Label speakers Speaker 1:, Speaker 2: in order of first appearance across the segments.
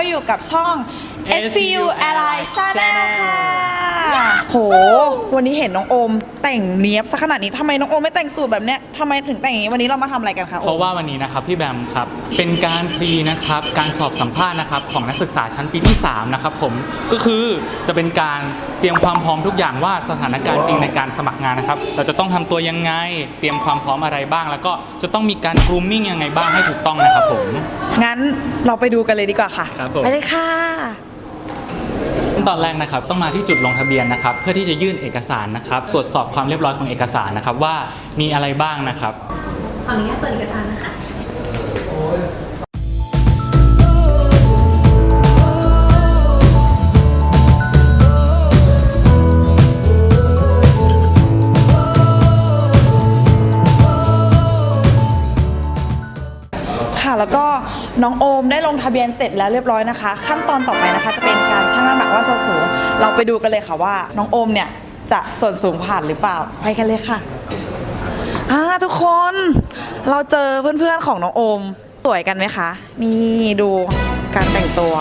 Speaker 1: ก็อยู่กับช่อง SPU Ally Channel ค่ะ โห วันนี้เห็นน้องโอม แต่งเนี้ยบซะขนาดนี้ทำไมน้องโอมไม่แต่งสูตรแบบเนี้ยทำไมถึงแต่งอย่างนี้วันนี้เรามาทำอะไรกันคะโอ
Speaker 2: เพ
Speaker 1: ม
Speaker 2: ราะว่าวันนี้นะครับพี่แบมครับเป็นการพรีนะครับการสอบสัมภาษณ์นะครับของนักศึกษาชั้นปีที่3นะครับผมก็คือจะเป็นการเตรียมความพร้อมทุกอย่างว่าสถานการณ์จริงในการสมัครงานนะครับเราจะต้องทำตัวยังไง เตรียมความพร้อมอะไรบ้าง แล้วก็จะต้องมีการ grooming ยังไงบ้างให้ถูกต้องนะครับผม
Speaker 1: งั้นเราไปดูกันเลยดีกว่าค่ะ
Speaker 2: ครับผม
Speaker 1: ไปเลยค่ะ
Speaker 2: ขั้นตอนแรกนะครับต้องมาที่จุดลงทะเบียนนะครับเพื่อที่จะยื่นเอกสารนะครับตรวจสอบความเรียบร้อยของเอกสารนะครับว่ามีอะไรบ้างนะครับ
Speaker 3: ขออนุญาตเปิดเอกสารนะคะ
Speaker 1: ค่ะแล้วก็ น้องโอมได้ลงทะเบียนเสร็จแล้วเรียบร้อยนะคะ ขั้นตอนต่อไปนะคะจะเป็นการชั่งน้ำหนักว่าส่วนสูง เราไปดูกันเลยค่ะว่า น้องโอมเนี่ยจะส่วนสูงผ่านหรือเปล่าไปกันเลยค่ะอ่าทุกคนเราเจอเพื่อนๆของน้องโอมสวยกันไหมคะ นี่ดูการแต่งตัว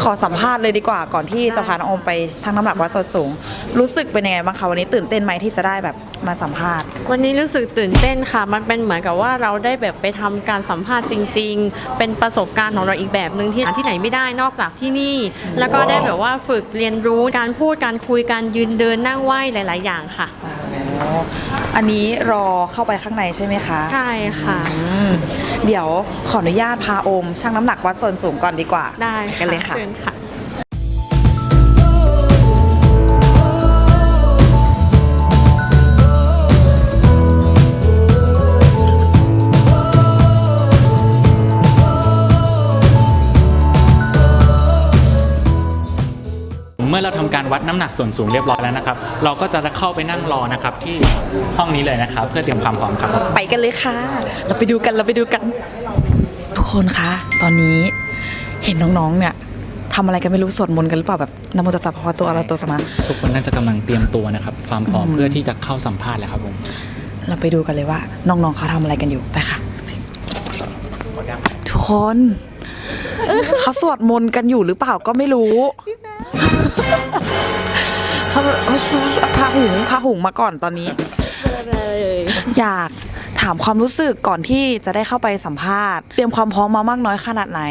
Speaker 1: ขอสัมภาษณ์เลยดีกว่าก่อนที่จะพาน้องโอมไปชั่งน้ำหนักวัดส่วนสูง รู้สึกเป็นยังไงบ้างคะวันนี้ตื่นเต้นไหมที่จะได้แบบมาสัมภาษณ์
Speaker 4: วันนี้รู้สึกตื่นเต้นค่ะ มันเป็นเหมือนกับว่าเราได้แบบไปทำการสัมภาษณ์จริง ๆ เป็นประสบการณ์ของเราอีกแบบหนึ่งที่หาที่ไหนไม่ได้นอกจากที่นี่ แล้วก็ได้แบบว่าฝึกเรียนรู้การพูดการคุยการยืนเดินนั่งไหวหลาย ๆ อย่างค่ะ
Speaker 1: อันนี้รอเข้าไปข้างในใช่ไหมคะ
Speaker 4: ใช่ค่ะ
Speaker 1: อืมเดี๋ยวขออนุญาตพาโอมชั่งน้ำหนักวัดส่วนสูงก่อนดีกว่า
Speaker 4: ได้
Speaker 1: ปกันเลยค่ะ
Speaker 4: เชิญค่ะ
Speaker 2: มื่อเราทำการวัดน้ำหนักส่วนสูงเรียบร้อยแล้วนะครับ เราก็จะเข้าไปนั่งรอนะครับที่ห้องนี้เลยนะครับ เพื่อเตรียมความพร้อมครับ
Speaker 1: ไปกันเลยค่ะ เราไปดูกันเราไปดูกัน ทุกคนคะตอนนี้เห็นน้องๆเนี่ยทำอะไรกันไม่รู้สวดมนต์กันหรือเปล่าแบบนะโมตัสสะภะคะวะโตอะระหะโตสัมมา
Speaker 2: ทุกคนน่าจะกำลังเตรียมตัวนะครับ ความพร้อมเพื่อที่จะเข้าสัมภาษณ์แล้วครับผม
Speaker 1: เราไปดูกันเลยว่าน้องๆเขาทำอะไรกันอยู่ไปค่ะ ทุกคน เขาสวดมนต์กันอยู่หรือเปล่าก็ไม่รู้เขาเขาพาหุงพาหุงมาก่อนตอนนี้ อยากถามความรู้สึกก่อนที่จะได้เข้าไปสัมภาษณ์ เตรียมความพร้อมมามากน้อยขนาดไหน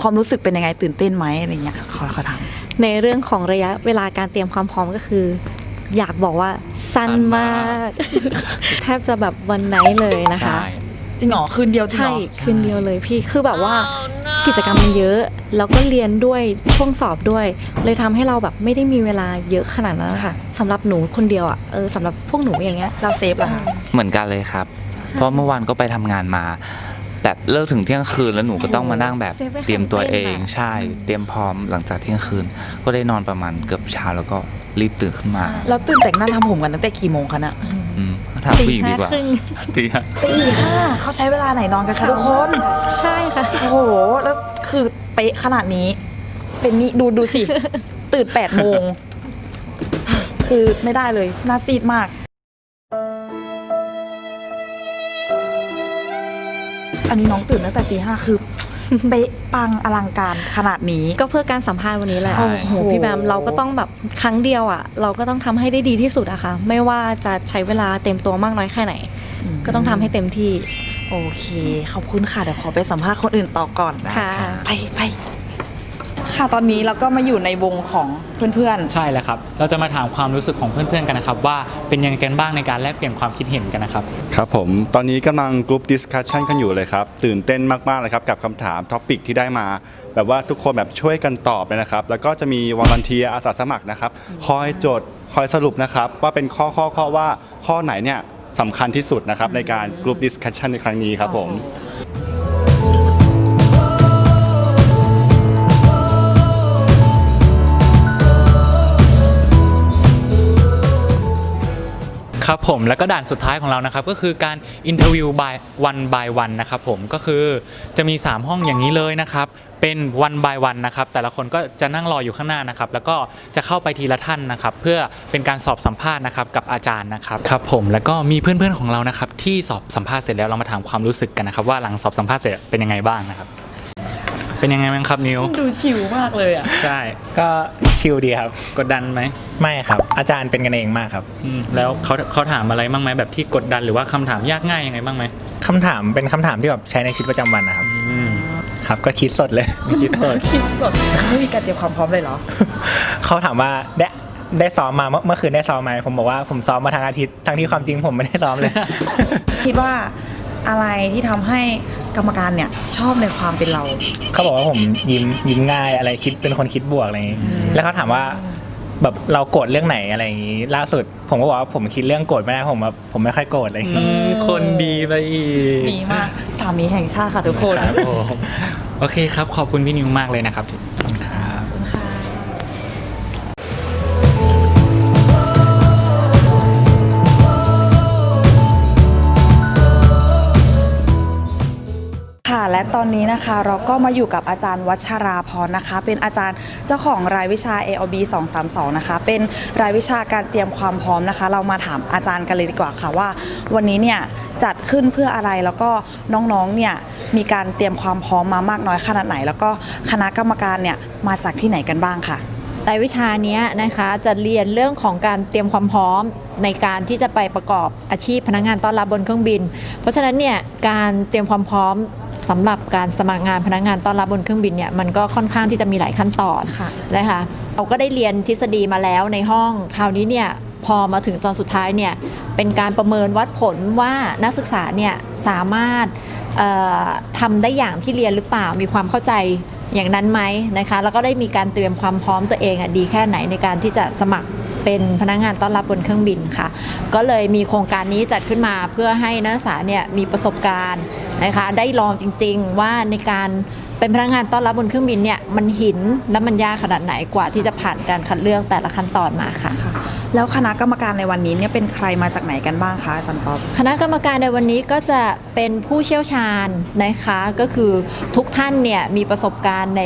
Speaker 1: ความรู้สึกเป็นยังไงตื่นเต้นไหมอะไรเงี้ยขอขอถาม
Speaker 3: ในเรื่องของระยะเวลาการเตรียมความพร้อมก็คือ อยากบอกว่าสั้นมาก แทบจะแบบวันไหนเลยนะคะ
Speaker 1: จริงเหรอคืนเดียวจริง
Speaker 3: ใช่
Speaker 1: เหรอ
Speaker 3: คืนเดียวเลยพี่คือแบบว่า กิจกรรมมันเยอะ แล้วก็เรียนด้วยช่วงสอบด้วย เลยทำให้เราแบบไม่ได้มีเวลาเยอะขนาดนั้นนะคะสำหรับหนูคนเดียวอะเออสำหรับพวกหนูอย่างเงี้ย
Speaker 1: เราเซฟเหรอคะ
Speaker 5: เหมือนกันเลยครับ เพราะเมื่อวานก็ไปทำงานมาแบบเลิกถึงเที่ยงคืนแล้วหนูก็ต้องมานั่งแบบ
Speaker 3: เซฟไว้
Speaker 5: เตรียมตัวเอง
Speaker 3: ของเล่นอะ
Speaker 5: ใช่ เตรียมพร้อมหลังจากเที่ยงคืน ก็ได้นอนประมาณเกือบเช้าแล้วก็ รีบตื่นขึ้นมา
Speaker 1: เราตื่นแต่งหน้าทำผมกันตั้งแต่กี่โมงคะน่ะ
Speaker 5: อืมถามผู้หญิงดีกว่า
Speaker 3: ตีห้าครึ่ง
Speaker 5: ตีห้า
Speaker 1: ตีห้าเขาใช้เวลาไหนนอนกันคะทุกคน
Speaker 3: ใช่ค่ะ
Speaker 1: โอ้โห แล้วคือเป๊ะขนาดนี้ เป็นนี่ดูดูสิ ตื่นแปดโมง คือไม่ได้เลยหน่าซีดมาก อันนี้น้องตื่นตั้งแต่ตีห้าคือ เป๊ะปังอลังการขนาดนี้
Speaker 3: ก็เพื่อการสัมภาษณ์วันนี้แหละ
Speaker 1: ใช่
Speaker 3: โอ้โหพี่แบมเราก็ต้องแบบครั้งเดียวอะ เราก็ต้องทำให้ได้ดีที่สุดอะค่ะ ไม่ว่าจะใช้เวลาเต็มตัวมากน้อยแค่ไหน ก็ต้องทำให้เต็มที่
Speaker 1: โอเค ขอบคุณค่ะ เดี๋ยวขอไปสัมภาษณ์คนอื่นต่อก่อน
Speaker 3: ค่ะ
Speaker 1: ไปไป ค่ะ ตอนนี้เราก็มาอยู่ในวงของเพื่อน
Speaker 2: ใช่แล้วครับ เราจะมาถามความรู้สึกของเพื่อนๆกันนะครับ ว่าเป็นยังไงกันบ้างในการแลกเปลี่ยนความคิดเห็นกันนะครับ
Speaker 6: ครับผม ตอนนี้กำลังกรุ๊ปดิสคัชชันกันอยู่เลยครับ ตื่นเต้นมากๆเลยครับ กับคำถามท็อปิกที่ได้มา แบบว่าทุกคนแบบช่วยกันตอบเลยนะครับ แล้วก็จะมีวอลันเทียอาสาสมัครนะครับ คอยโจทย์คอยสรุปนะครับ ว่าเป็นข้อข้อข้อว่าข้อไหนเนี่ยสำคัญที่สุดนะครับในการกรุ๊ปดิสคัชชันในครั้งนี้ครับผม
Speaker 2: ครับผมแล้วก็ด่านสุดท้ายของเรานะครับก็คือการอินเทอร์วิว by one by one นะครับผมก็คือจะมี 3 ห้องอย่างนี้เลยนะครับ เป็น one by one นะครับแต่ละคนก็จะนั่งรออยู่ข้างหน้านะครับ แล้วก็จะเข้าไปทีละท่านนะครับ เพื่อเป็นการสอบสัมภาษณ์นะครับกับอาจารย์นะครับครับผมแล้วก็มีเพื่อนๆของเรานะครับที่สอบสัมภาษณ์เสร็จแล้วเรามาถามความรู้สึกกันนะครับว่าหลังสอบสัมภาษณ์เสร็จเป็นยังไงบ้างนะครับ เป็นยังไงบ้างครับนิว
Speaker 1: ดูชิลมากเลยอะ
Speaker 2: ใช่
Speaker 7: ก็ชิลดีครับ
Speaker 2: กดดันไหม
Speaker 7: ไม่ครับ อาจารย์เป็นกันเองมากครับ
Speaker 2: อืมแล้วเขาเขาถามอะไรบ้างไหมแบบที่กดดันหรือว่าคำถามยากง่ายยังไงบ้างไหม
Speaker 7: คำถามเป็นคำถามที่แบบใช้ในชีวิตประจำวันนะครับ
Speaker 2: อืม
Speaker 7: ครับ ก็คิดสดเลย
Speaker 2: คิดเปิด
Speaker 1: คิดสด ไม่มีการเตรียมความพร้อมเลยเหรอ
Speaker 7: เขาถามว่าได้ได้ซ้อมมาเมื่อเมื่อคืนได้ซ้อมไหมผมบอกว่าผมซ้อมมาทั้งอาทิตย์ ทั้งที่ความจริงผมไม่ได้ซ้อมเลย
Speaker 1: คิดว่า อะไรที่ทำให้กรรมการเนี่ยชอบในความเป็นเรา
Speaker 7: เขาบอกว่าผมยิ้มยิ้มง่ายอะไรคิดเป็นคนคิดบวกอะไรอย่างนี้ แล้วเขาถามว่าแบบเราโกรธเรื่องไหนอะไรอย่างนี้ ล่าสุดผมก็บอกว่าผมคิดเรื่องโกรธไม่ได้ผมแบบผมไม่ค่อยโกรธอะไรอย่าง
Speaker 2: อื
Speaker 7: นี้
Speaker 2: มคนดีไปอีก
Speaker 1: ดีมากสามีแห่งชาติค่ะทุกคน
Speaker 2: ครับผมโอเคครับ ขอบคุณพี่นิวมากเลยนะครับครับ
Speaker 1: และตอนนี้นะคะเราก็มาอยู่กับอาจารย์วัชราพรนะคะ เป็นอาจารย์เจ้าของรายวิชา ALB 232 นะคะ เป็นรายวิชาการเตรียมความพร้อมนะคะ เรามาถามอาจารย์กันเลยดีกว่าค่ะว่า วันนี้เนี่ยจัดขึ้นเพื่ออะไรแล้วก็น้องๆเนี่ยมีการเตรียมความพร้อมมามากน้อยขนาดไหน แล้วก็คณะกรรมการเนี่ยมาจากที่ไหนกันบ้างค่ะ
Speaker 8: รายวิชานี้นะคะจะเรียนเรื่องของการเตรียมความพร้อมในการที่จะไปประกอบอาชีพพนักงานต้อนรับบนเครื่องบิน เพราะฉะนั้นเนี่ยการเตรียมความพร้อม สำหรับการสมัครงานพนักงานต้อนรับบนเครื่องบินเนี่ยมันก็ค่อนข้างที่จะมีหลายขั้นตอน
Speaker 1: ค่ะ
Speaker 8: นะคะเราก็ได้เรียนทฤษฎีมาแล้วในห้องคราวนี้เนี่ยพอมาถึงตอนสุดท้ายเนี่ยเป็นการประเมินวัดผลว่านักศึกษาเนี่ยสามารถเอ่อทำได้อย่างที่เรียนหรือเปล่ามีความเข้าใจอย่างนั้นไหมนะคะแล้วก็ได้มีการเตรียมความพร้อมตัวเองอะดีแค่ไหนในการที่จะสมัคร เป็นพนักงานต้อนรับบนเครื่องบินค่ะ ก็เลยมีโครงการนี้จัดขึ้นมาเพื่อให้นักศึกษาเนี่ยมีประสบการณ์นะคะได้ลองจริงๆว่าในการ เป็นพนักงานต้อนรับบนเครื่องบินเนี่ยมันหินและมันยากขนาดไหนกว่าที่จะผ่านการคัดเลือกแต่ละขั้นตอนมาค่ะ
Speaker 1: ค่ะ แล้วคณะกรรมการในวันนี้เนี่ยเป็นใครมาจากไหนกันบ้างคะอาจารย์ป๊อป
Speaker 8: คณะกรรมการในวันนี้ก็จะเป็นผู้เชี่ยวชาญนะคะก็คือทุกท่านเนี่ยมีประสบการณ์ใน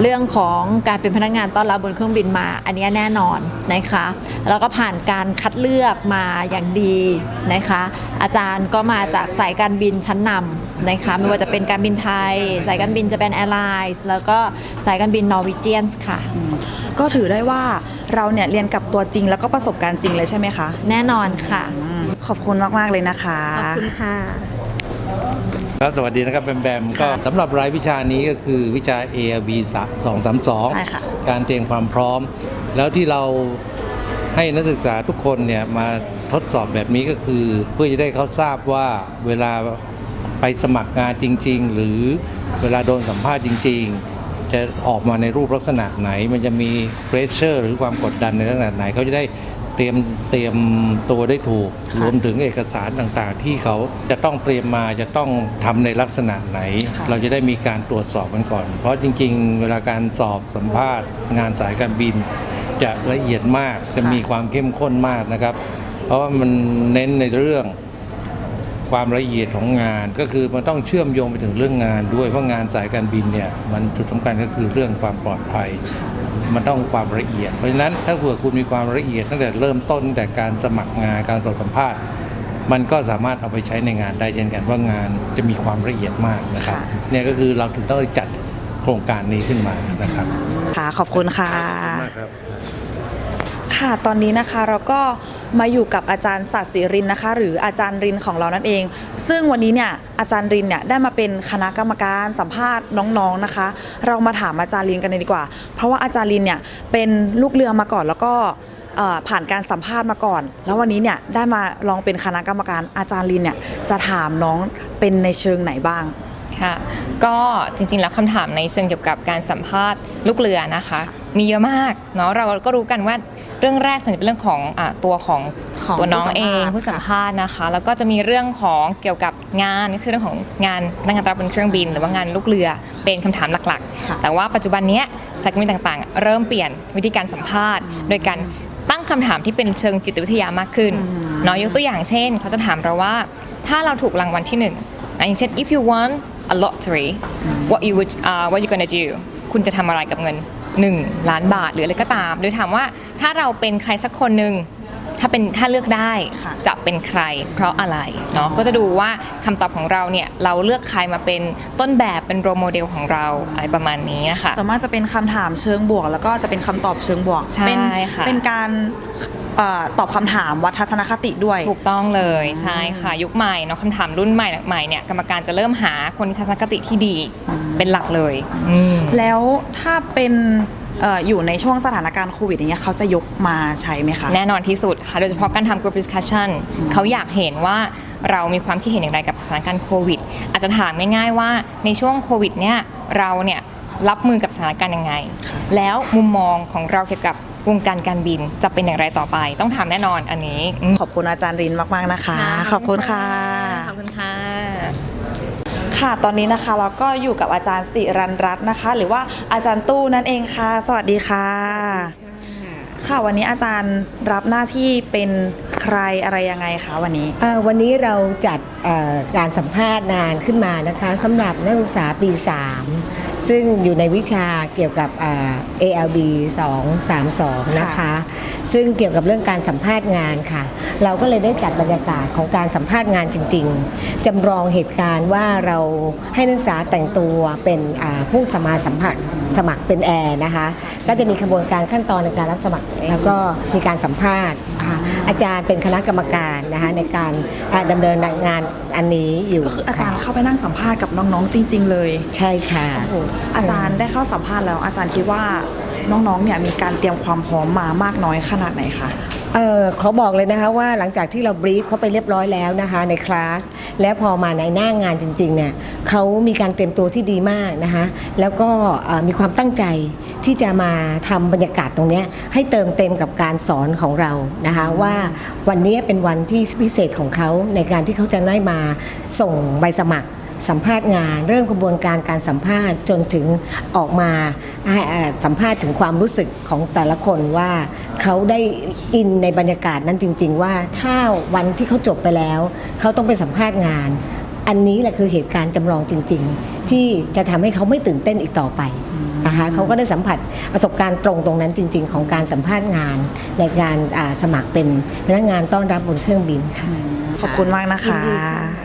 Speaker 8: เรื่องของการเป็นพนักงานต้อนรับบนเครื่องบินมา อันนี้แน่นอนนะคะแล้วก็ผ่านการคัดเลือกมาอย่างดีนะคะ อาจารย์ก็มาจากสายการบินชั้นนำนะคะไม่ว่าจะเป็นการบินไทย สายการบินจะเป็นแอร์ไลน์แล้วก็สายการบินนอร์วีเจียนส์ค่ะ
Speaker 1: ก็ถือได้ว่าเราเนี่ยเรียนกับตัวจริงแล้วก็ประสบการณ์จริงเลยใช่ไหมคะ
Speaker 8: แน่นอนค่ะ
Speaker 1: อืมขอบคุณมาก ๆ เลยนะคะ
Speaker 8: ขอบคุณค่ะ
Speaker 9: ครับสวัสดีนะครับแบมแบมก็สำหรับรายวิชานี้ก็คือวิชา ALB 232
Speaker 1: ใช่ค่ะ
Speaker 9: การเตรียมความพร้อม แล้วที่เราให้นักศึกษาทุกคนเนี่ยมาทดสอบแบบนี้ก็คือ เพื่อจะได้เขาทราบว่าเวลา ไปสมัครงานจริง ๆ หรือเวลาโดนสัมภาษณ์จริง ๆ จะออกมาในรูปลักษณะไหน มันจะมีเพรสเชอร์หรือความกดดันในลักษณะไหนเขาจะได้เตรียมเตรียมตัวได้ถูก
Speaker 1: ค่ะ
Speaker 9: รวมถึงเอกสารต่างๆ ที่เขาจะต้องเตรียมมาจะต้องทำในลักษณะไหน
Speaker 1: ค่ะ
Speaker 9: เราจะได้มีการตรวจสอบกันก่อน เพราะจริง ๆ เวลาการสอบสัมภาษณ์ งานสายการบิน จะละเอียดมากจะมีความเข้มข้นมากนะครับ เพราะว่ามันเน้นในเรื่อง ความละเอียดของงาน ก็คือมันต้องเชื่อมโยงไปถึงเรื่องงานด้วยเพราะงานสายการบินเนี่ยมันจุดสำคัญก็คือเรื่องความปลอดภัย มันต้องความละเอียด เพราะฉะนั้นถ้าเผื่อคุณมีความละเอียดตั้งแต่เริ่มต้นตั้งแต่การสมัครงานการสอบสัมภาษณ์ มันก็สามารถเอาไปใช้ในงานได้เช่นกันเพราะงานจะมีความละเอียดมากนะครับ
Speaker 1: ค่ะ
Speaker 9: เนี่ยก็คือเราถึงต้องจัดโครงการนี้ขึ้นมานะครับ
Speaker 1: ค่ะขอบคุณค่ะ
Speaker 9: มากครับ
Speaker 1: ค่ะตอนนี้นะคะเราก็ มาอยู่กับอาจารย์ศักดิ์ศรีรินนะคะ หรืออาจารย์รินของเรานั่นเอง ซึ่งวันนี้เนี่ยอาจารย์รินเนี่ยได้มาเป็นคณะกรรมการสัมภาษณ์น้องๆนะคะ เรามาถามอาจารย์รินกันเลยดีกว่า เพราะว่าอาจารย์รินเนี่ยเป็นลูกเรือมาก่อนแล้วก็ผ่านการสัมภาษณ์มาก่อน แล้ววันนี้เนี่ยได้มาลองเป็นคณะกรรมการอาจารย์รินเนี่ยจะถามน้องเป็นในเชิงไหนบ้าง
Speaker 10: ค่ะก็จริงๆ แล้วคำถามในเชิงเกี่ยวกับการสัมภาษณ์ลูกเรือนะคะ มีเยอะมากเนาะเราก็รู้กันว่าเรื่องแรกส่วนใหญ่เป็นเรื่องของอาตัวของ
Speaker 1: ของ
Speaker 10: ตัวน้อง
Speaker 1: ผู้สัม
Speaker 10: เอ
Speaker 1: ภาษณ์
Speaker 10: งผู้สัมภาษณ์นะคะ แล้วก็จะมีเรื่องของเกี่ยวกับงานก็คือเรื่องของงานพนักงานต้อนรับบนเครื่องบิน หรือว่างานลูกเรือเป็นคำถามหลัก
Speaker 1: ค่ะ
Speaker 10: ๆ แต่ว่าปัจจุบันเนี้ยสายการบินต่างๆ เริ่มเปลี่ยนวิธีการสัมภาษณ์ โดยการตั้งคำถามที่เป็นเชิงจิตวิทยามากขึ้นเนาะยกตัวอย่างเช่นเขาจะถามเราว่า ถ้าเราถูกรางวัลที่หนึ่งอะอย่างเช่น if you won a lottery what you would uh, what you gonna do คุณจะทำอะไรกับเงิน 1 ล้านบาทหรืออะไรก็ตาม โดยถามว่าถ้าเราเป็นใครสักคนหนึ่ง ถ้าเป็นถ้าเลือกได้
Speaker 1: ค่ะ
Speaker 10: จะเป็นใครเพราะอะไรเนาะก็จะดูว่าคำตอบของเราเนี่ยเราเลือกใครมาเป็นต้นแบบเป็นโรโมเดลของเราอะไรประมาณนี้นะคะ
Speaker 1: ส่วนมากจะเป็นคำถามเชิงบวก แล้วก็จะเป็นคำตอบเชิงบวก
Speaker 10: ใช่
Speaker 1: เป็น
Speaker 10: ค่ะ
Speaker 1: เป็นการเอ่อตอบคำถามวัดทัศนคติด้วย
Speaker 10: ถูกต้องเลยใช่ค่ะยุคใหม่เนาะคำถามรุ่นใหม่ใหม่เนี่ยกรรมการจะเริ่มหาคนที่ทัศนคติที่ดีเป็นหลักเลยอืม
Speaker 1: แล้วถ้าเป็น เอ่ออยู่ในช่วงสถานการณ์โควิดอย่างเงี้ยเขาจะยกมาใช้ไหมคะ
Speaker 10: แน่นอนที่สุดค่ะ โดยเฉพาะการทำ group discussion เขาอยากเห็นว่าเรามีความคิดเห็นอย่างไรกับสถานการณ์โควิด อาจจะถามง่ายๆว่าในช่วงโควิดเนี่ยเราเนี่ยรับมือกับสถานการณ์ยังไง แล้วมุมมองของเราเกี่ยวกับวงการการบินจะเป็นอย่างไรต่อไป ต้องถามแน่นอนอันนี้อืม
Speaker 1: ขอบคุณอาจารย์รินมาก ๆ นะคะ ขอบคุณค่ะ
Speaker 10: ขอบคุณค่ะ
Speaker 1: ค่ะ ตอนนี้นะคะเราก็อยู่กับอาจารย์สิรันรัตน์นะคะ หรือว่าอาจารย์ตู้นั่นเองค่ะ สวัสดีค่ะ ค่ะวันนี้อาจารย์รับหน้าที่เป็นใครอะไรยังไงคะวันนี้
Speaker 11: เอ่อวันนี้เราจัดเอ่อการสัมภาษณ์งานขึ้นมานะคะสำหรับนักศึกษาปี 3 ซึ่งอยู่ในวิชาเกี่ยวกับอ่า ALB 232 นะคะ ซึ่งเกี่ยวกับเรื่องการสัมภาษณ์งานค่ะ เราก็เลยได้จัดบรรยากาศของการสัมภาษณ์งานจริง ๆจำลองเหตุการณ์ว่าเราให้นักศึกษาแต่งตัวเป็นอ่าผู้สมาสัมผัส สมัครเป็นแอร์นะคะก็จะมีขบวนการขั้นตอนในการรับสมัคร แล้วก็มีการสัมภาษณ์อ่าอาจารย์เป็นคณะกรรมการนะคะในการอ่าดำเนินงานอันนี้อยู่
Speaker 1: ก็คืออาจารย์เข้าไปนั่งสัมภาษณ์กับน้องๆจริง ๆ เลย
Speaker 11: ใช่ค่ะ
Speaker 1: โอ้โหอาจารย์ได้เข้าสัมภาษณ์แล้ว อาจารย์คิดว่าน้องๆเนี่ยมีการเตรียมความพร้อมมามากน้อยขนาดไหนคะ
Speaker 11: เออขอบอกเลยนะคะว่าหลังจากที่เราบรีฟเขาไปเรียบร้อยแล้วนะคะในคลาสแล้วพอมาในหน้างานจริงๆเนี่ยเขามีการเตรียมตัวที่ดีมากนะคะแล้วก็มีความตั้งใจที่จะมาทำบรรยากาศตรงนี้ให้เติมเต็มกับการสอนของเรานะคะว่าวันนี้เป็นวันที่พิเศษของเขาในการที่เขาจะได้มาส่งใบสมัคร สัมภาษณ์งาน เริ่มกระบวนการการสัมภาษณ์จนถึงออกมาให้เอ่อสัมภาษณ์ถึงความรู้สึกของแต่ละคนว่าเขาได้อินในบรรยากาศนั้นจริง ๆ ว่าถ้าวันที่เขาจบไปแล้ว เขาต้องไปสัมภาษณ์งาน อันนี้แหละคือเหตุการณ์จำลองจริง ๆ ที่จะทำให้เขาไม่ตื่นเต้นอีกต่อไปนะคะเขาก็ได้สัมผัสประสบการณ์ตรงตรงนั้นจริง ๆ ของการสัมภาษณ์งานในการอ่าสมัครเป็นพนักงานต้อนรับบนเครื่องบินค่ะ
Speaker 1: ขอบคุณมากนะคะ
Speaker 11: ยินดีค่ะ